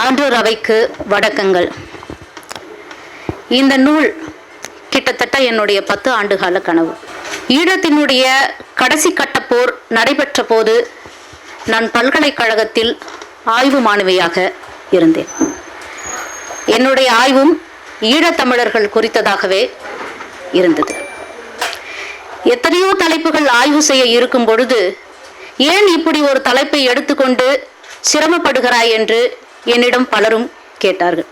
ஆண்டூர் அவைக்கு வணக்கங்கள். இந்த நூல் கிட்டத்தட்ட என்னுடைய பத்து ஆண்டுகால கனவு. ஈழத்தினுடைய கடைசி கட்ட போர் நடைபெற்ற போது நான் பல்கலைக்கழகத்தில் ஆய்வு மாணவியாக இருந்தேன். என்னுடைய ஆய்வும் ஈழத்தமிழர்கள் குறித்ததாகவே இருந்தது. எத்தனையோ தலைப்புகள் ஆய்வு செய்ய இருக்கும் பொழுது ஏன் இப்படி ஒரு தலைப்பை எடுத்துக்கொண்டு சிரமப்படுகிறாய் என்று என்னிடம் பலரும் கேட்டார்கள்.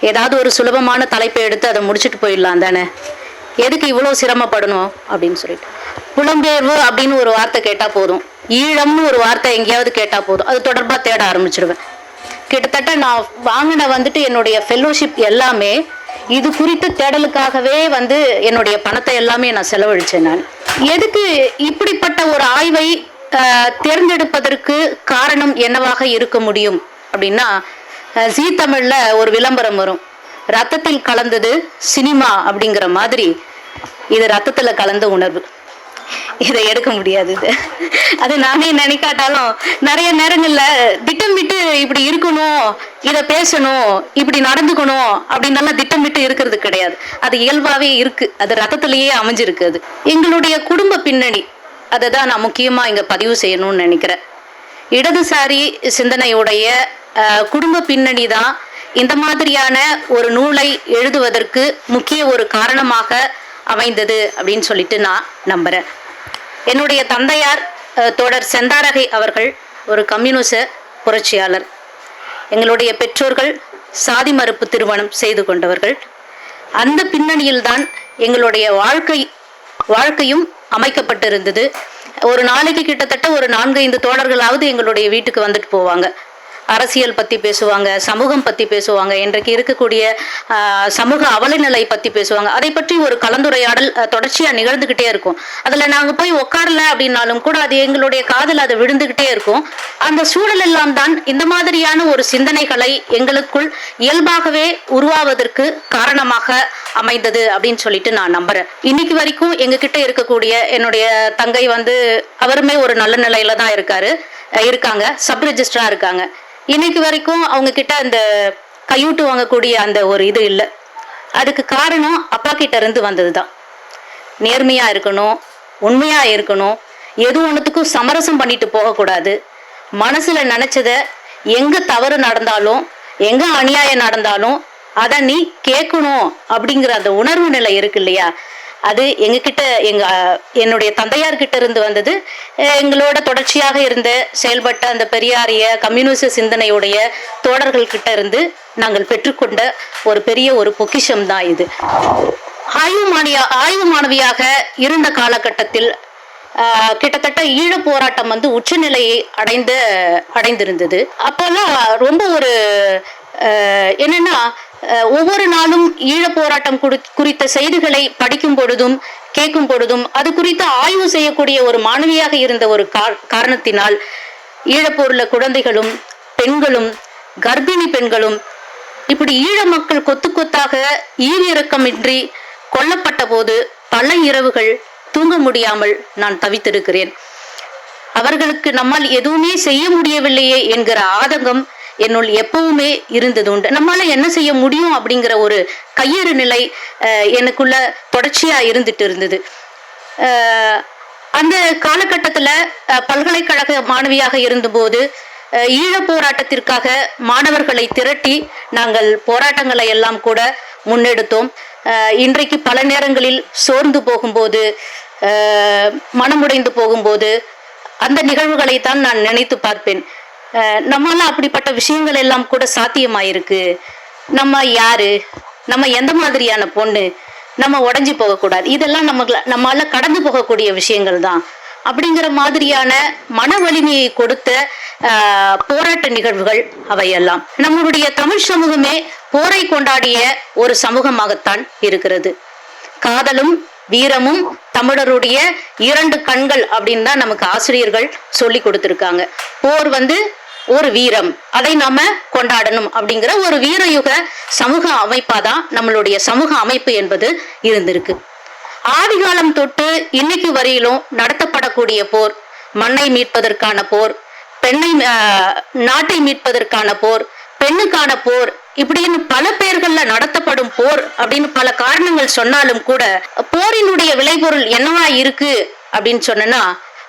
ஏதாவது ஒரு சுலபமான தலைப்பை எடுத்து அதை முடிச்சுட்டு போயிடலாம் தானே? எதுக்கு இவ்வளோ சிரமப்படணும்? அப்படின்னு சொல்லிட்டு. புலம்பெயர்வு அப்படின்னு ஒரு வார்த்தை கேட்டால் போதும். ஈழம்னு ஒரு வார்த்தை எங்கேயாவது கேட்டால் போதும். அது தொடர்பாக தேட ஆரம்பிச்சிடுவேன் கிட்டத்தட்ட நான் வாங்கின வந்துட்டு என்னுடைய ஃபெல்லோஷிப் எல்லாமே இது குறித்து தேடலுக்காகவே வந்து என்னுடைய பணத்தை எல்லாமே நான் செலவழிச்சேன் நான். எதுக்கு இப்படிப்பட்ட ஒரு ஆய்வை தேர்ந்தெடுப்பதற்கு காரணம் என்னவாக இருக்க முடியும்? அப்படின்னா ஆஹ், ஜீ தமிழ்ல ஒரு விளம்பரம் வரும். ரத்தத்தில் கலந்தது சினிமா அப்படிங்கிற மாதிரி இது ரத்தத்துல கலந்த உணர்வு. இதை எடுக்க முடியாது இது. அது நானே நினைக்காட்டாலும் நிறைய நேரங்கள்ல திட்டமிட்டு இப்படி இருக்கணும் இதை பேசணும் இப்படி நடந்துக்கணும் அப்படின்னெல்லாம் திட்டமிட்டு இருக்கிறது கிடையாது. அது இயல்பாவே இருக்கு. அது ரத்தத்திலேயே அமைஞ்சிருக்கு அது. எங்களுடைய குடும்ப பின்னணி. அதை தான் நான் முக்கியமா இங்க பதிவு செய்யணும்னு நினைக்கிறேன். இடதுசாரி சிந்தனையுடைய குடும்ப பின்னணி தான். இந்த மாதிரியான ஒரு நூலை எழுதுவதற்கு முக்கிய ஒரு காரணமாக அமைந்தது அப்படின்னு சொல்லிட்டு நான் நம்புறேன். என்னுடைய தந்தையார் தோழர் செந்தாரகை அவர்கள் ஒரு கம்யூனிச புரட்சியாளர். எங்களுடைய பெற்றோர்கள் சாதி மறுப்பு திருமணம் செய்து கொண்டவர்கள். அந்த பின்னணியில்தான் எங்களுடைய வாழ்க்கை வாழ்க்கையும் அமைக்கப்பட்டிருந்தது. ஒரு நாளைக்கு கிட்டத்தட்ட ஒரு நான்கு ஐந்து தோழர்களாவது எங்களுடைய வீட்டுக்கு வந்துட்டு போவாங்க. அரசியல் பத்தி பேசுவாங்க சமூகம் பத்தி பேசுவாங்க இன்றைக்கு இருக்கக்கூடிய சமூக அவலநிலை பத்தி பேசுவாங்க. அதை பற்றி ஒரு கலந்துரையாடல் தொடர்ச்சியாக தொடர்ச்சியா நிகழ்ந்துகிட்டே இருக்கும். அதுல நாங்க போய் உட்காரல அப்படின்னாலும் கூட அது எங்களுடைய காதல் அது விழுந்துகிட்டே இருக்கும். அந்த சூழல் எல்லாம் தான் இந்த மாதிரியான ஒரு சிந்தனைகளை எங்களுக்குள் இயல்பாகவே உருவாவதற்கு காரணமாக அமைந்தது அப்படின்னு சொல்லிட்டு நான் நம்புறேன். இன்னைக்கு வரைக்கும் எங்ககிட்ட இருக்கக்கூடிய என்னுடைய தங்கை வந்து அவருமே ஒரு நல்ல நிலையில தான் இருக்காரு. இருக்காங்க. சப் ரெஜிஸ்டரா இருக்காங்க. இன்னைக்கு வரைக்கும் அவங்க கிட்ட அந்த கையூட்டு வாங்கக்கூடிய அந்த ஒரு இது இல்லை. அதுக்கு காரணம் அப்பா கிட்ட இருந்து வந்ததுதான். நேர்மையா இருக்கணும் உண்மையா இருக்கணும் எது ஒன்றுத்துக்கும் சமரசம் பண்ணிட்டு போகக்கூடாது மனசுல நினைச்சத எங்க தவறு நடந்தாலும் எங்க அநியாயம் நடந்தாலும் அதை நீ கேட்கணும் அப்படிங்கிற அந்த உணர்வு நிலை இருக்கு இல்லையா? அது எங்ககிட்ட எங்க என்னுடைய தந்தையார் கிட்ட இருந்து வந்தது. எங்களோட தொடர்ச்சியாக இருந்த செயல்பட்ட அந்த பெரியாரிய கம்யூனிச சிந்தனையுடைய தோழர்கள் கிட்ட இருந்து நாங்கள் பெற்றுக்கொண்ட ஒரு பெரிய ஒரு பொக்கிஷம் தான் இது. ஆய்வு மாணியா ஆய்வு மாணவியாக இருந்த காலகட்டத்தில் கிட்டத்தட்ட ஈழ போராட்டம் வந்து உச்சநிலையை அடைந்த அடைந்திருந்தது. அப்போல்லாம் ரொம்ப ஒரு என்னன்னா ஒவ்வொரு நாளும் ஈழ போராட்டம் குறித்த செய்திகளை படிக்கும் பொழுதும் கேட்கும் பொழுதும் அது குறித்து ஆய்வு செய்யக்கூடிய ஒரு மாணவியாக இருந்த ஒரு காரணத்தினால் ஈழப்போர்ல குழந்தைகளும் பெண்களும் கர்ப்பிணி பெண்களும் இப்படி ஈழ மக்கள் கொத்து கொத்தாக ஈவிரக்கமின்றி கொல்லப்பட்ட போது பல இரவுகள் தூங்க முடியாமல் நான் தவித்திருக்கிறேன். அவர்களுக்கு நம்மால் எதுவுமே செய்ய முடியவில்லையே என்கிற ஆதங்கம் என்னுள் எப்பவுமே இருந்தது உண்டு நம்மளால என்ன செய்ய முடியும் அப்படிங்கிற ஒரு கையறு நிலை எனக்குள்ள தொடர்ச்சியா இருந்துட்டு இருந்தது. அந்த காலகட்டத்துல பல்கலைக்கழக மாணவியாக இருந்தபோது ஈழ போராட்டத்திற்காக மாணவர்களை திரட்டி நாங்கள் போராட்டங்களை எல்லாம் கூட முன்னெடுத்தோம். இன்றைக்கு பல நேரங்களில் சோர்ந்து போகும்போது மனமுடைந்து போகும்போது அந்த நிகழ்வுகளை தான் நான் நினைத்து பார்ப்பேன். நம்மளால அப்படிப்பட்ட விஷயங்கள் எல்லாம் கூட சாத்தியமாயிருக்கு. நம்ம யாரு? நம்ம எந்த மாதிரியான பொண்ணு? நம்ம உடஞ்சி போகக்கூடாது. இதெல்லாம் நமக்கு நம்மளால கடந்து போகக்கூடிய விஷயங்கள் தான். அப்படிங்கிற மாதிரியான மன வலிமையை கொடுத்த போராட்ட நிகழ்வுகள் அவையெல்லாம். நம்மளுடைய தமிழ் சமூகமே போரை கொண்டாடிய ஒரு சமூகமாகத்தான் இருக்கிறது. காதலும் வீரமும் தமிழருடைய இரண்டு கண்கள் அப்படின்னு தான் நமக்கு ஆசிரியர்கள் சொல்லி கொடுத்திருக்காங்க. போர் வந்து ஒரு வீரம். அதை நாம கொண்டாடணும் அப்படிங்கிற ஒரு வீரயுக சமூக அமைப்பாதான் நம்மளுடைய சமூக அமைப்பு என்பது இருந்திருக்கு. ஆதிகாலம் தொட்டு இன்னைக்கு வரையிலும் நடத்தப்படக்கூடிய போர் மண்ணை மீட்பதற்கான போர் பெண்ணை ஆஹ், நாட்டை மீட்பதற்கான போர் பெண்ணுக்கான போர் இப்படின்னு பல பெயர்கள்ல நடத்தப்படும் போர் அப்படின்னு பல காரணங்கள் சொன்னாலும் கூட போரினுடைய விளைபொருள் என்னவா இருக்கு அப்படின்னு சொன்னா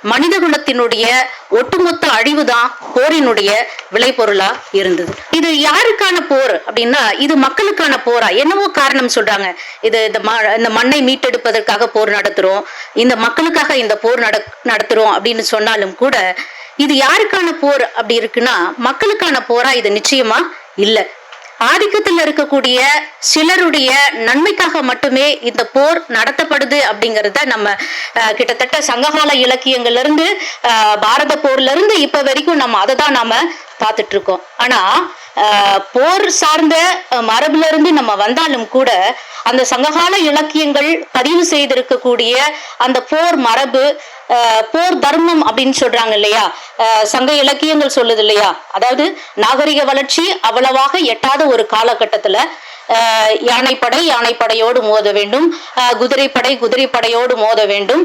மனித குலத்தினுடைய ஒட்டுமொத்த அழிவுதான் போரினுடைய விளைபொருளா இருந்தது. இது யாருக்கான போர் அப்படின்னா இது மக்களுக்கான போரா? என்னவோ காரணம் சொல்றாங்க. இது இந்த ம- இந்த மண்ணை மீட்டெடுப்பதற்காக போர் நடத்துறோம். இந்த மக்களுக்காக இந்த போர் நட நடத்துறோம் அப்படின்னு சொன்னாலும் கூட இது யாருக்கான போர் அப்படி இருக்குன்னா மக்களுக்கான போரா இது நிச்சயமா இல்ல. ஆதிக்கத்தில் இருக்கக்கூடிய சிலருடைய நன்மைக்காக மட்டுமே இந்த போர் நடத்தப்படுது அப்படிங்கறத நம்ம அஹ், கிட்டத்தட்ட சங்ககால இலக்கியங்கள்ல இருந்து பாரத போர்ல இருந்து இப்ப வரைக்கும் நம்ம அதை தான் நாம பார்த்துட்டு இருக்கோம் ஆனா போர் சார்ந்த மரபுல இருந்து நம்ம வந்தாலும் கூட அந்த சங்ககால இலக்கியங்கள் பதிவு செய்திருக்கக்கூடிய அந்த போர் மரபு போர் தர்மம் அப்படின்னு சொல்றாங்க இல்லையா? சங்க இலக்கியங்கள் சொல்லுது இல்லையா? அதாவது நாகரிக வளர்ச்சி அவ்வளவாக எட்டாத ஒரு காலகட்டத்துல யானைப்படை யானைப்படையோடு மோத வேண்டும். குதிரைப்படை குதிரைப்படையோடு மோத வேண்டும்.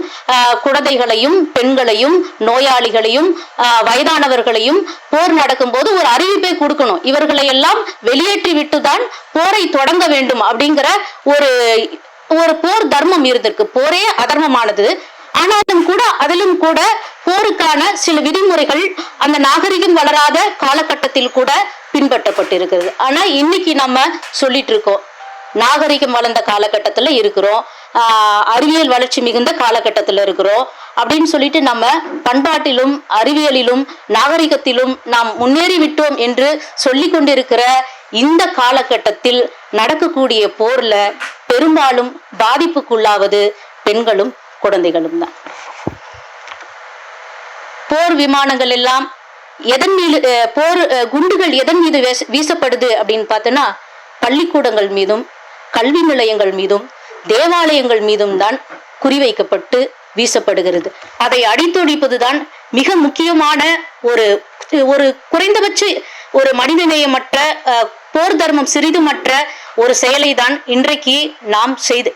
குழந்தைகளையும் பெண்களையும் நோயாளிகளையும் வயதானவர்களையும் போர் நடக்கும்போது ஒரு அறிவிப்பை கொடுக்கணும். இவர்களை எல்லாம் வெளியேற்றி விட்டுதான் போரை தொடங்க வேண்டும் அப்படிங்கிற ஒரு ஒரு போர் தர்மம் இருந்திருக்கு. போரே அதர்மமானது. ஆனாலும் கூட அதிலும் கூட போருக்கான சில விதிமுறைகள் அந்த நாகரிகம் வளராத காலகட்டத்தில் கூட பின்பற்றப்பட்டிருக்கிறது. ஆனா இன்னைக்கு நம்ம சொல்லிட்டு இருக்கோம் நாகரிகம் வளர்ந்த காலகட்டத்துல இருக்கிறோம் ஆஹ் அறிவியல் வளர்ச்சி மிகுந்த காலகட்டத்துல இருக்கிறோம் அப்படின்னு சொல்லிட்டு நம்ம பண்பாட்டிலும் அறிவியலிலும் நாகரிகத்திலும் நாம் முன்னேறி விட்டோம் என்று சொல்லி கொண்டிருக்கிற இந்த காலகட்டத்தில் நடக்கக்கூடிய போர்ல பெரும்பாலும் பாதிப்புக்குள்ளாவது பெண்களும் குழந்தைகளும் தான். போர் விமானங்கள் எல்லாம் எதன் மீது போர் குண்டுகள் எதன் மீது வீசப்படுது அப்படின்னு பார்த்தோன்னா பள்ளிக்கூடங்கள் மீதும் கல்வி நிலையங்கள் மீதும் தேவாலயங்கள் மீதும் தான் குறிவைக்கப்பட்டு வீசப்படுகிறது. அதை அடித்தொழிப்பதுதான் மிக முக்கியமான ஒரு ஒரு குறைந்தபட்ச ஒரு மனிதநேயமற்ற போர் தர்மம் சிறிதுமற்ற ஒரு செயலை தான் இன்றைக்கு நாம் செய்து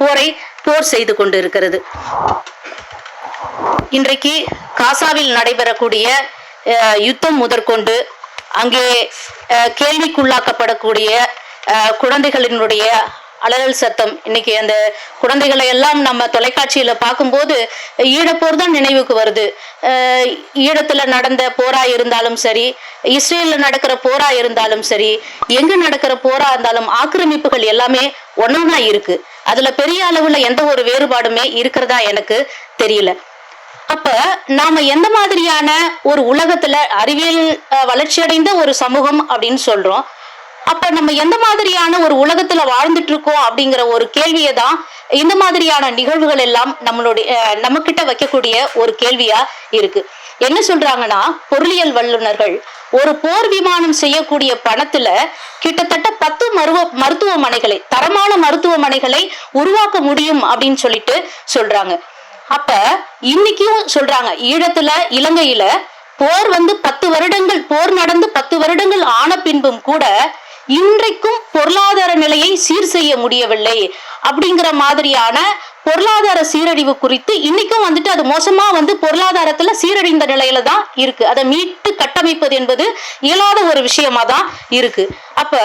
போரை போர் செய்து கொண்டு இருக்கிறது இன்றைக்கு காசாவில் நடைபெறக்கூடிய அஹ், யுத்தம் முதற்கொண்டு அங்கே அஹ், கேள்விக்குள்ளாக்கப்படக்கூடிய குழந்தைகளினுடைய அலறல் சத்தம். இன்னைக்கு அந்த குழந்தைகளை எல்லாம் நம்ம தொலைக்காட்சியில பார்க்கும்போது ஈழப்போர் தான் நினைவுக்கு வருது. ஈழத்துல நடந்த போரா இருந்தாலும் சரி இஸ்ரேல்ல நடக்கிற போரா இருந்தாலும் சரி எங்க நடக்கிற போரா இருந்தாலும் ஆக்கிரமிப்புகள் எல்லாமே ஒன்னா இருக்கு. அதுல பெரிய அளவுல எந்த ஒரு வேறுபாடுமே இருக்கிறதா எனக்கு தெரியல. அப்ப நாம எந்த மாதிரியான ஒரு உலகத்துல அறிவியல் வளர்ச்சியடைந்த ஒரு சமூகம் அப்படின்னு சொல்றோம். அப்ப நம்ம எந்த மாதிரியான ஒரு உலகத்துல வாழ்ந்துட்டு இருக்கோம் அப்படிங்கிற ஒரு கேள்வியை தான் இந்த மாதிரியான நிகழ்வுகள் எல்லாம் நம்மளுடைய நம்ம கிட்ட வைக்கக்கூடிய ஒரு கேள்வியா இருக்கு. என்ன சொல்றாங்கன்னா பொருளியல் வல்லுநர்கள் ஒரு போர் விமானம் செய்யக்கூடிய பணத்துல கிட்டத்தட்ட பத்து மருவ மருத்துவமனைகளை தரமான மருத்துவமனைகளை உருவாக்க முடியும் அப்படின்னு சொல்லிட்டு சொல்றாங்க. அப்ப இன்னைக்கும் சொல்றாங்க ஈழத்துல இலங்கையில போர் வந்து பத்து வருடங்கள் போர் நடந்து பத்து வருடங்கள் ஆன பின்பும் கூட இன்றைக்கும் பொருளாதார நிலையை சீர் செய்ய முடியவில்லை. அப்படிங்கிற மாதிரியான பொருளாதார சீரழிவு குறித்து இன்னைக்கும் வந்துட்டு அது மோசமா வந்து பொருளாதாரத்துல சீரழிந்த நிலையில தான் இருக்கு. அதை மீட்டு கட்டமைப்பது என்பது இயலாத ஒரு விஷயமா தான் இருக்கு. அப்ப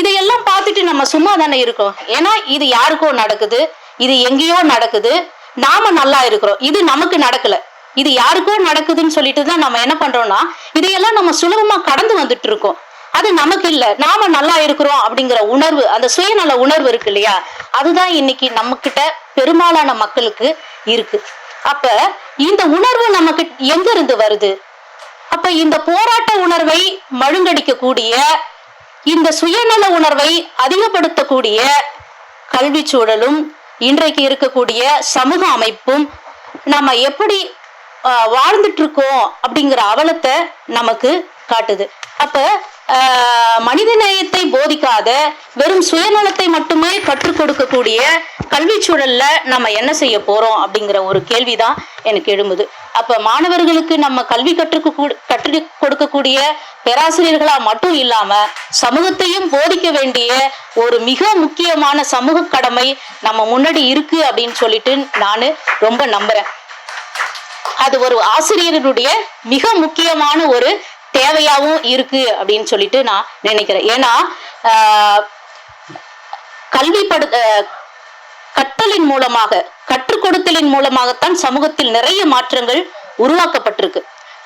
இதையெல்லாம் பார்த்துட்டு நம்ம சும்மா தானே இருக்கோம். ஏன்னா இது யாருக்கோ நடக்குது? இது எங்கேயோ நடக்குது. நாம நல்லா இருக்கிறோம். இது நமக்கு நடக்கல. இது யாருக்கோ நடக்குதுன்னு சொல்லிட்டு தான் நம்ம என்ன பண்றோம்னா இதையெல்லாம் நம்ம சுலபமா கடந்து வந்துட்டு இருக்கோம். அது நமக்கு இல்ல. நாம நல்லா இருக்கிறோம் அப்படிங்கிற உணர்வு அந்த சுயநல உணர்வு இருக்கு இல்லையா? அதுதான் இன்னைக்கு நம்ம கிட்ட பெரும்பாலான மக்களுக்கு இருக்கு. அப்ப இந்த உணர்வு நமக்கு எங்க இருந்து வருது? அப்ப இந்த போராட்ட உணர்வை மழுங்கடிக்கக்கூடிய இந்த சுயநல உணர்வை அதிகப்படுத்தக்கூடிய கல்வி சூழலும் இன்றைக்கு இருக்கக்கூடிய சமூக அமைப்பும் நம்ம எப்படி வாழ்ந்துட்டு இருக்கோம் அப்படிங்கிற அவலத்தை நமக்கு காட்டுது. அப்ப மனித நேயத்தை போதிக்காத வெறும் சுயநலத்தை மட்டுமே கற்றுக் கொடுக்கக்கூடிய கல்வி சூழல்ல நம்ம என்ன செய்ய போறோம் அப்படிங்கிற ஒரு கேள்விதான் எனக்கு எழும்புது. அப்ப மாணவர்களுக்கு நம்ம கல்வி கற்றுக்க கற்று கொடுக்கக்கூடிய பேராசிரியர்களா மட்டும் இல்லாம சமூகத்தையும் போதிக்க வேண்டிய ஒரு மிக முக்கியமான சமூக கடமை நம்ம முன்னாடி இருக்கு அப்படின்னு சொல்லிட்டு நான் ரொம்ப நம்புறேன். அது ஒரு ஆசிரியருடைய மிக முக்கியமான ஒரு தேவையாவும் இருக்கு அப்படின்னு சொல்லிட்டு நான் நினைக்கிறேன். ஏன்னா ஆஹ், கல்வி படு அஹ், கற்றலின் மூலமாக கற்றுக் கொடுத்தலின் மூலமாகத்தான் சமூகத்தில் நிறைய மாற்றங்கள் உருவாக்கப்பட்டிருக்கு.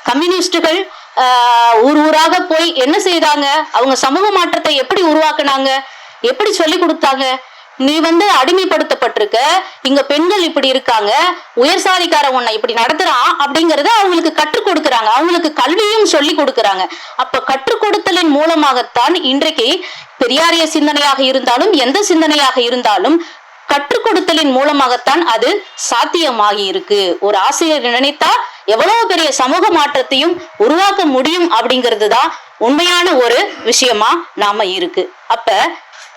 கம்யூனிஸ்டுகள் ஆஹ், ஊர் ஊராக போய் என்ன செய்தாங்க? அவங்க சமூக மாற்றத்தை எப்படி உருவாக்குனாங்க? எப்படி சொல்லி கொடுத்தாங்க? நீ வந்து அடிமைப்படுத்தப்பட்டிருக்க. இங்க பெண்கள் இப்படி இருக்காங்க. உயர் சாதிக்கார உன்னை இப்படி நடத்துறான் அப்படிங்கறத அவங்களுக்கு கற்றுக் கொடுக்கறாங்க. அவங்களுக்கு கல்வியும் சொல்லி கொடுக்கறாங்க. அப்ப கற்றுக் கொடுத்தலின் மூலமாகத்தான் இன்றைக்கு பெரியாரிய சிந்தனையாக இருந்தாலும் எந்த சிந்தனையாக இருந்தாலும் கற்றுக் கொடுத்தலின் மூலமாகத்தான் அது சாத்தியமாகி இருக்கு ஒரு ஆசிரியர் நினைத்தா எவ்வளவு பெரிய சமூக மாற்றத்தையும் உருவாக்க முடியும் அப்படிங்கிறது தான் உண்மையான ஒரு விஷயமா நாம இருக்கு. அப்ப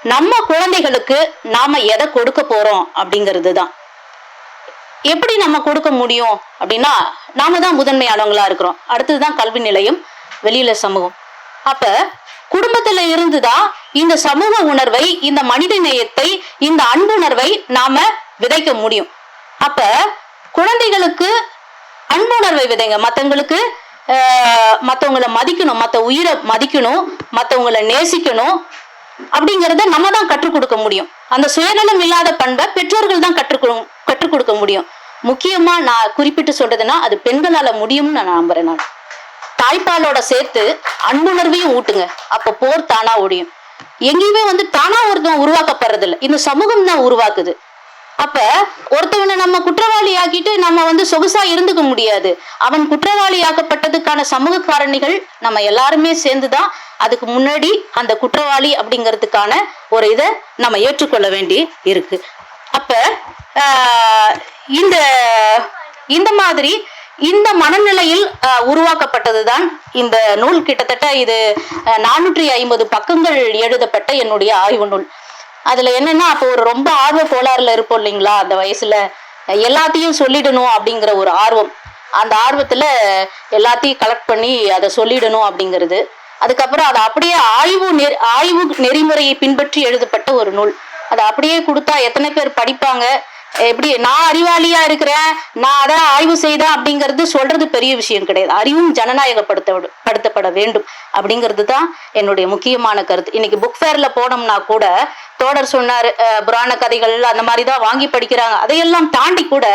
நம்ம குழந்தைகளுக்கு நாம எதை கொடுக்க போறோம் அப்படிங்கிறது தான் எப்படி நம்ம கொடுக்க முடியும் அப்படின்னா நாம தான் முதன்மையானவங்களா இருக்கிறோம். அடுத்ததுதான் கல்வி நிலையம் வெளியில சமூகம். அப்ப குடும்பத்துல இருந்துதான் இந்த சமூக உணர்வை இந்த மனித நேயத்தை இந்த அன்புணர்வை நாம விதைக்க முடியும். அப்ப குழந்தைகளுக்கு அன்புணர்வை விதைங்க. மத்தவங்களுக்கு ஆஹ், மதிக்கணும். மத்த உயிரை மதிக்கணும். மத்தவங்கள நேசிக்கணும். அப்படிங்கறத நம்ம தான் கற்றுக் கொடுக்க முடியும். அந்த சுயநலம் இல்லாத பண்பை பெற்றோர்கள் தான் கற்றுக் கொடு- கற்றுக் கொடுக்க முடியும். முக்கியமா நான் குறிப்பிட்டு சொல்றதுன்னா அது பெண்களால முடியும்னு நான் நம்புறேன் நான். தாய்ப்பாலோட சேர்த்து அன்புணர்வையும் ஊட்டுங்க. அப்ப போர் தானா ஒடியும் எங்கேயுமே வந்து தானா ஒருத்தன் உருவாக்கப்படுறது இல்ல இந்த சமூகம் தான் உருவாக்குது. அப்ப ஒருத்தவனை நம்ம குற்றவாளி ஆக்கிட்டு நம்ம வந்து சொகுசா இருந்துக்க முடியாது. அவன் குற்றவாளி ஆக்கப்பட்டதுக்கான சமூக காரணிகள் நம்ம எல்லாருமே சேர்ந்துதான் அதுக்கு முன்னாடி அந்த குற்றவாளி அப்படிங்கிறதுக்கான ஒரு இதை நம்ம ஏற்றுக்கொள்ள வேண்டி இருக்கு. அப்ப இந்த இந்த மாதிரி இந்த மனநிலையில் உருவாக்கப்பட்டதுதான் இந்த நூல். கிட்டத்தட்ட இது நானூற்றி ஐம்பது பக்கங்கள் எழுதப்பட்ட என்னுடைய ஆய்வு நூல். அதுல என்னன்னா அப்போ ஒரு ரொம்ப ஆர்வ கோளாறுல இருப்போம் இல்லைங்களா? அந்த வயசுல எல்லாத்தையும் சொல்லிடணும் அப்படிங்கிற ஒரு ஆர்வம். அந்த ஆர்வத்துல எல்லாத்தையும் கலெக்ட் பண்ணி அதை சொல்லிடணும் அப்படிங்கிறது. அதுக்கப்புறம் அதை அப்படியே ஆய்வு நெ ஆய்வு நெறிமுறையை பின்பற்றி எழுதப்பட்ட ஒரு நூல். அதை அப்படியே கொடுத்தா எத்தனை பேர் படிப்பாங்க? எப்படி நான் அறிவாளியா இருக்கிறேன்? நான் அதை ஆய்வு செய்தேன் அப்படிங்கிறது சொல்றது பெரிய விஷயம் கிடையாது. அறிவும் ஜனநாயகப்படுத்த படுத்தப்பட வேண்டும் அப்படிங்கிறது தான் என்னுடைய முக்கியமான கருத்து. இன்னைக்கு புக் ஃபேர்ல போனோம்னா கூட தோடர் சொன்னாரு புராண கதைகள் அந்த மாதிரி தான் வாங்கி படிக்கிறாங்க. அதையெல்லாம் தாண்டி கூட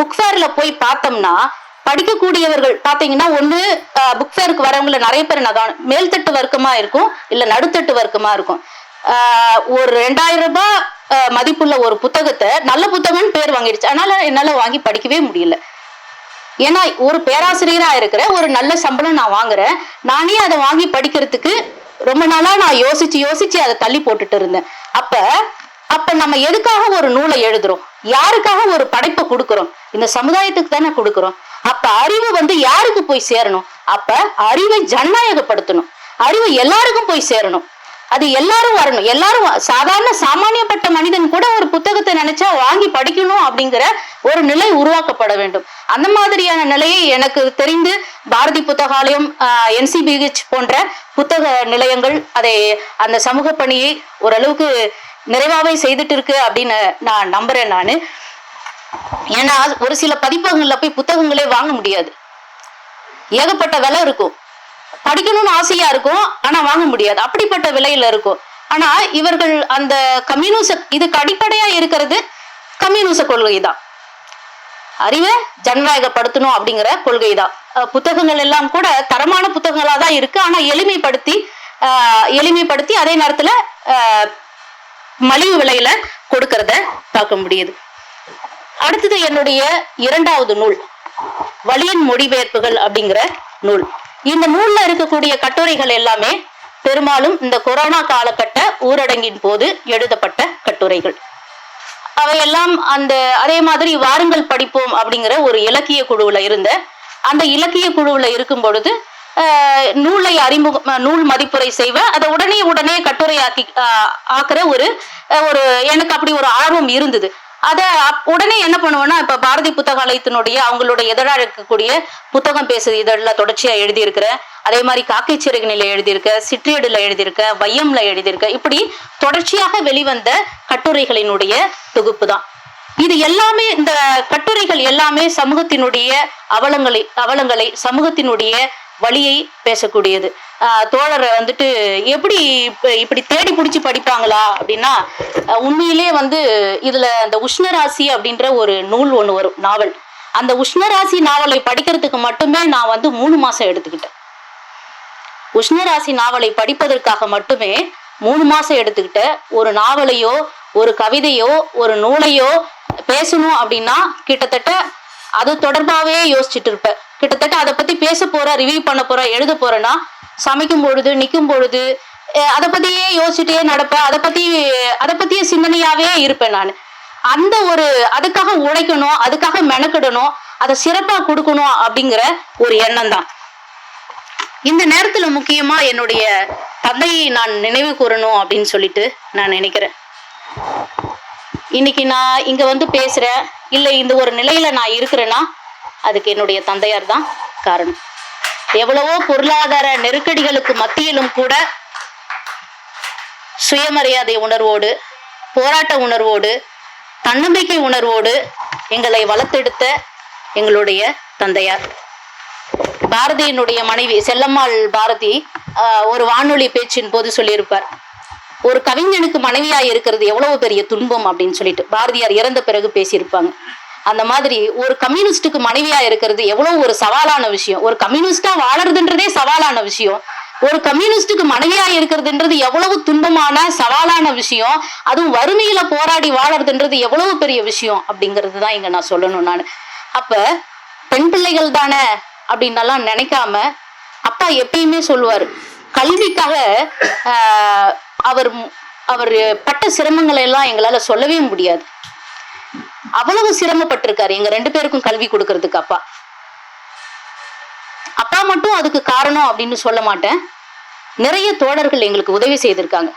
புக் ஃபேர்ல போய் பார்த்தோம்னா படிக்கக்கூடியவர்கள் பாத்தீங்கன்னா ஒண்ணு புக் ஃபேருக்கு வரவங்கள நிறைய பேர் நான் மேல்தட்டு வர்க்கமா இருக்கும் இல்ல நடுத்தட்டு வர்க்கமா இருக்கும். ஒரு ரெண்டாயிரம் ரூபாய் மதிப்புள்ள ஒரு புத்தகத்தை நல்ல புத்தகம்னு பேர் வாங்கிடுச்சு. அதனால என்னால வாங்கி படிக்கவே முடியல. ஏன்னா ஒரு பேராசிரியரா இருக்கிற ஒரு நல்ல சம்பளம் நான் வாங்குறேன். நானே அதை வாங்கி படிக்கிறதுக்கு ரொம்ப நாளா நான் யோசிச்சு யோசிச்சு அதை தள்ளி போட்டுட்டு இருந்தேன். அப்ப அப்ப நம்ம எதுக்காக ஒரு நூலை எழுதுறோம்? யாருக்காக ஒரு படைப்பை கொடுக்கறோம்? இந்த சமுதாயத்துக்கு தானே கொடுக்கறோம். அப்ப அறிவு வந்து யாருக்கு போய் சேரணும்? அப்ப அறிவை ஜனநாயகப்படுத்தணும். அறிவு எல்லாருக்கும் போய் சேரணும். அது எல்லாரும் வரணும். எல்லாரும் சாதாரண சாமானியப்பட்ட மனிதன் கூட ஒரு புத்தகத்தை நினைச்சா வாங்கி படிக்கணும் அப்படிங்கிற ஒரு நிலை உருவாக்கப்பட வேண்டும். அந்த மாதிரியான நிலையை எனக்கு தெரிந்து பாரதி புத்தகாலயம் என்சிபிஹெச் போன்ற புத்தக நிலையங்கள் அதை அந்த சமூக பணியை ஓரளவுக்கு நிறைவாவே செய்துட்டு இருக்கு அப்படின்னு நான் நம்புறேன் நான். ஏன்னா ஒரு சில பதிப்பகங்கள்ல போய் புத்தகங்களே வாங்க முடியாது. ஏகப்பட்ட விலை இருக்கும். படிக்கணும்னு ஆசையா இருக்கும் ஆனா வாங்க முடியாது. அப்படிப்பட்ட விலையில இருக்கும். ஆனா இவர்கள் அந்த கம்யூனிச இதுக்கு அடிப்படையா இருக்கிறது கம்யூனிச கொள்கை தான் அறிவை ஜனநாயகப்படுத்தணும் அப்படிங்கிற கொள்கை தான் புத்தகங்கள் எல்லாம் கூட தரமான புத்தகங்களா தான் இருக்கு. ஆனா எளிமைப்படுத்தி எளிமைப்படுத்தி அதே நேரத்துல மலிவு விலையில கொடுக்கறத பார்க்க முடியுது. அடுத்தது என்னுடைய இரண்டாவது நூல் வலியின் மொழிபெயர்ப்புகள் அப்படிங்கிற நூல். இந்த நூல்ல இருக்கக்கூடிய கட்டுரைகள் எல்லாமே பெரும்பாலும் இந்த கொரோனா காலகட்ட ஊரடங்கின் போது எழுதப்பட்ட கட்டுரைகள். அவையெல்லாம் அந்த அதே மாதிரி வாருங்கள் படிப்போம் அப்படிங்கிற ஒரு இலக்கிய குழுவுல இருந்த அந்த இலக்கிய குழுவுல இருக்கும் பொழுது நூலை அறிமுகம் நூல் மதிப்புரை செய்வேன் அதை உடனே உடனே கட்டுரையாக்கி ஆக்கி ஆக்குற ஒரு ஒரு எனக்கு அப்படி ஒரு ஆர்வம் இருந்தது. அதை உடனே என்ன பண்ணுவோம்னா இப்ப பாரதி புத்தகாலயத்தினுடைய அவங்களுடைய இதழா இருக்கக்கூடிய புத்தகம் பேசுது. இதழ்ல தொடர்ச்சியா எழுதியிருக்கிறேன் அதே மாதிரி காக்கை சிறகினில எழுதியிருக்க சிற்றியடுல எழுதியிருக்க வையம்ல எழுதியிருக்க. இப்படி தொடர்ச்சியாக வெளிவந்த கட்டுரைகளினுடைய தொகுப்பு தான் இது எல்லாமே இந்த கட்டுரைகள் எல்லாமே சமூகத்தினுடைய அவலங்களை அவலங்களை சமூகத்தினுடைய வழியை பேசக்கூடியது. தோழரை வந்துட்டு எப்படி இப்படி தேடி பிடிச்சி படிப்பாங்களா அப்படின்னா உண்மையிலே வந்து இதுல அந்த உஷ்ணராசி அப்படின்ற ஒரு நூல் ஒன்று வரும் நாவல். அந்த உஷ்ணராசி நாவலை படிக்கிறதுக்கு மட்டுமே நான் வந்து மூணு மாசம் எடுத்துக்கிட்டேன். உஷ்ணராசி நாவலை படிப்பதற்காக மட்டுமே மூணு மாசம் எடுத்துக்கிட்ட ஒரு நாவலையோ ஒரு கவிதையோ ஒரு நூலையோ பேசணும் அப்படின்னா கிட்டத்தட்ட அது தொடர்பாகவே யோசிச்சுட்டு இருப்பேன். கிட்டத்தட்ட அதை பத்தி பேச போற ரிவ்யூ பண்ண போற எழுத போறேன்னா சமைக்கும் பொழுது நிற்கும் பொழுது அதை பத்தியே யோசிச்சுட்டே நடப்பேன். அதை பத்தி அதை பத்தியே சிந்தனையாவே இருப்பேன் நான். அந்த ஒரு அதுக்காக உழைக்கணும் அதுக்காக மெனக்கிடணும் அதை சிறப்பா கொடுக்கணும் அப்படிங்கிற ஒரு எண்ணம் தான். இந்த நேரத்துல முக்கியமா என்னுடைய தந்தையை நான் நினைவு கூறணும் அப்படின்னு சொல்லிட்டு நான் நினைக்கிறேன். இன்னைக்கு நான் இங்க வந்து பேசுறேன். இல்லை இந்த ஒரு நிலையில நான் இருக்கிறேன்னா அதுக்கு என்னுடைய தந்தையார் தான் காரணம். எவ்வளவோ பொருளாதார நெருக்கடிகளுக்கு மத்தியிலும் கூட சுயமரியாதை உணர்வோடு போராட்ட உணர்வோடு தன்னம்பிக்கை உணர்வோடு எங்களை வளர்த்தெடுத்த எங்களுடைய தந்தையார். பாரதியினுடைய மனைவி செல்லம்மாள் பாரதி ஒரு வானொலி பேச்சின் போது சொல்லியிருப்பார். ஒரு கவிஞனுக்கு மனைவியா இருக்கிறது எவ்வளவு பெரிய துன்பம் அப்படின்னு சொல்லிட்டு பாரதியார் இறந்த பிறகு பேசியிருப்பாங்க. அந்த மாதிரி ஒரு கம்யூனிஸ்டுக்கு மனைவியா இருக்கிறது எவ்வளவு ஒரு சவாலான விஷயம். ஒரு கம்யூனிஸ்டா வாழறதுன்றதே சவாலான விஷயம். ஒரு கம்யூனிஸ்டுக்கு மனைவியா இருக்கிறதுன்றது எவ்வளவு துன்பமான சவாலான விஷயம். அதுவும் வறுமையில போராடி வாழறதுன்றது எவ்வளவு பெரிய விஷயம் அப்படிங்கிறது தான் இங்க நான் சொல்லணும் நான். அப்ப பெண் பிள்ளைகள் தானே அப்படின்னெல்லாம் நினைக்காம அப்பா எப்பயுமே சொல்லுவார் கல்விக்காக ஆஹ், அவர் அவர் பட்ட சிரமங்களை எல்லாம் எங்களால சொல்லவே முடியாது. அவ்வளவு சிரமப்பட்டிருக்காரு. எங்க ரெண்டு பேருக்கும் கல்வி கொடுக்கறதுக்கு அப்பா. அப்பா மட்டும் அதுக்கு காரணம் அப்படின்னு சொல்ல மாட்டேன். நிறைய தோழர்கள் எங்களுக்கு உதவி செய்திருக்காங்க.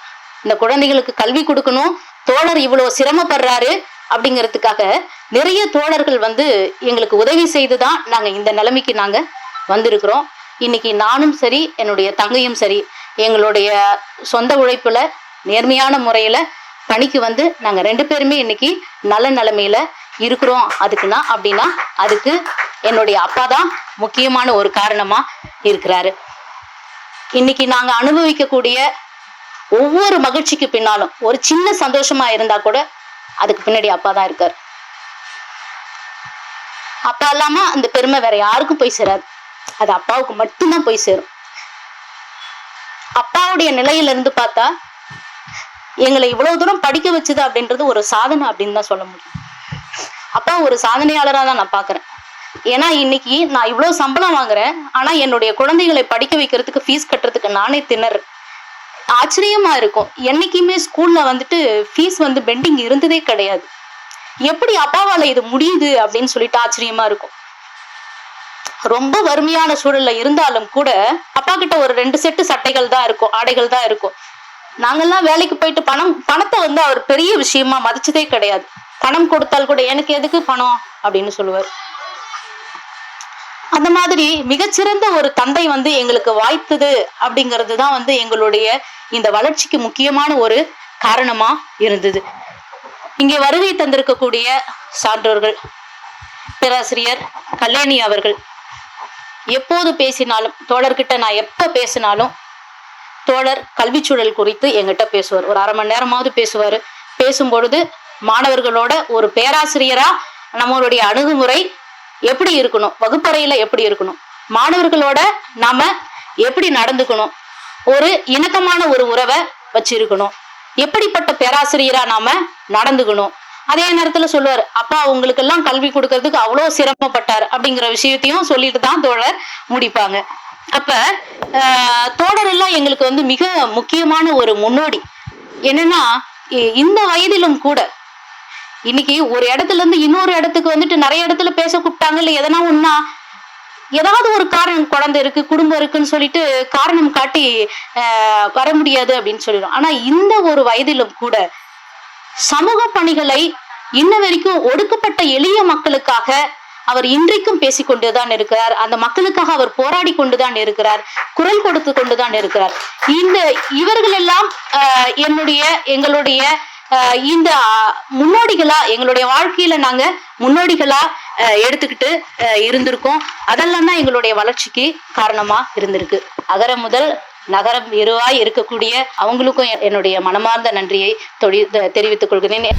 இந்த குழந்தைகளுக்கு கல்வி கொடுக்கணும். தோழர் இவ்வளவு சிரமப்படுறாரு அப்படிங்கிறதுக்காக நிறைய தோழர்கள் வந்து எங்களுக்கு உதவி செய்து தான் நாங்க இந்த நிலைமைக்கு நாங்க வந்திருக்கிறோம். இன்னைக்கு நானும் சரி என்னுடைய தங்கையும் சரி எங்களுடைய சொந்த உழைப்புல நேர்மையான முறையில பணிக்கு வந்து நாங்க ரெண்டு பேருமே இன்னைக்கு நல்ல நிலைமையில இருக்கிறோம். அதுக்குன்னா அப்படின்னா அதுக்கு என்னுடைய அப்பா தான் முக்கியமான ஒரு காரணமா இருக்கிறாரு. இன்னைக்கு நாங்க அனுபவிக்கக்கூடிய ஒவ்வொரு மகிழ்ச்சிக்கு பின்னாலும் ஒரு சின்ன சந்தோஷமா இருந்தா கூட அதுக்கு பின்னாடி அப்பா தான் இருக்காரு. அப்பா இல்லாம அந்த பெருமை வேற யாருக்கும் போய் சேராது. அது அப்பாவுக்கு மட்டும்தான் போய் சேரும். அப்பாவுடைய நிலையில இருந்து பார்த்தா எங்களை இவ்வளவு தூரம் படிக்க வச்சது அப்படின்றது ஒரு சாதனை அப்படின்னு தான் சொல்ல முடியும். அப்பா ஒரு சாதனையாளரா தான் நான் பாக்குறேன் ஏன்னா இன்னைக்கு நான் இவ்வளவு சம்பளம் வாங்குறேன் ஆனா என்னுடைய குழந்தைகளை படிக்க வைக்கிறதுக்கு ஃபீஸ் கட்டுறதுக்கு நானே திணறேன். ஆச்சரியமா இருக்கும். என்னைக்குமே ஸ்கூல்ல வந்துட்டு ஃபீஸ் வந்து பெண்டிங் இருந்ததே கிடையாது. எப்படி அப்பாவால இது முடியுது அப்படின்னு சொல்லிட்டு ஆச்சரியமா இருக்கும். ரொம்ப வறுமையான சூழல்ல இருந்தாலும் கூட அப்பா கிட்ட ஒரு ரெண்டு செட்டு சட்டைகள் தான் இருக்கும் ஆடைகள் தான் இருக்கும். நாங்கெல்லாம் வேலைக்கு போயிட்டு பணம் பணத்தை வந்து அவர் பெரிய விஷயமா மதிச்சதே கிடையாது. பணம் கொடுத்தால் கூட எனக்கு எதுக்கு பணம்? அப்படின்னு சொல்லுவார். அந்த மாதிரி மிகச்சிறந்த ஒரு தந்தை வந்து எங்களுக்கு வாய்த்தது அப்படிங்கிறது தான் வந்து எங்களுடைய இந்த வளர்ச்சிக்கு முக்கியமான ஒரு காரணமா இருந்தது. இங்கே வருகை தந்திருக்கக்கூடிய சான்றோர்கள் பேராசிரியர் கல்யாணி அவர்கள். எப்போது பேசினாலும் தோழர்கிட்ட நான் எப்ப பேசினாலும் தோழர் கல்வி சூழல் குறித்து எங்கிட்ட பேசுவார். ஒரு அரை மணி நேரமாவது பேசுவார். பேசும்பொழுது மாணவர்களோட ஒரு பேராசிரியரா நம்மளுடைய அணுகுமுறை எப்படி இருக்கணும் வகுப்பறையில எப்படி இருக்கணும் மாணவர்களோட நாம எப்படி நடந்துக்கணும் ஒரு இணக்கமான ஒரு உறவை வச்சிருக்கணும் எப்படிப்பட்ட பேராசிரியரா நாம நடந்துக்கணும் அதே நேரத்துல சொல்லுவார் அப்பா உங்களுக்கெல்லாம் கல்வி கொடுக்கறதுக்கு அவ்வளோ சிரமப்பட்டார் அப்படிங்கிற விஷயத்தையும் சொல்லிட்டு தான் தோழர் முடிப்பாங்க. அப்ப தோழர் எல்லாம் எங்களுக்கு வந்து மிக முக்கியமான ஒரு முன்னோடி. என்னன்னா இ- இந்த வயதிலும் கூட இன்னைக்கு ஒரு இடத்துல இருந்து இன்னொரு இடத்துக்கு வந்துட்டு நிறைய இடத்துல பேச கூப்பிட்டாங்க இல்ல எதனா ஒன்னா ஏதாவது ஒரு காரணம் குழந்தை இருக்கு குடும்பம் இருக்குன்னு சொல்லிட்டு காரணம் காட்டி வர முடியாது அப்படின்னு சொல்லிடும். ஆனா இந்த ஒரு வயதிலும் கூட சமூக பணிகளை இன்ன வரைக்கும் ஒடுக்கப்பட்ட எளிய மக்களுக்காக அவர் இன்றைக்கும் பேசிக்கொண்டுதான் இருக்கிறார். அந்த மக்களுக்காக அவர் போராடி கொண்டுதான் இருக்கிறார். குரல் கொடுத்து கொண்டுதான் இருக்கிறார். இந்த இவர்கள் எல்லாம் என்னுடைய எங்களுடைய இந்த முன்னோடிகளா எங்களுடைய வாழ்க்கையில நாங்க முன்னோடிகளா எடுத்துக்கிட்டு இருந்திருக்கோம். அதெல்லாம் தான் எங்களுடைய வளர்ச்சிக்கு காரணமா இருந்திருக்கு. அகர முதல் நகரம் எருவாய் இருக்கக்கூடிய அவங்களுக்கும் என்னுடைய மனமார்ந்த நன்றியை தொடி தெரிவித்துக் கொள்கிறேன்.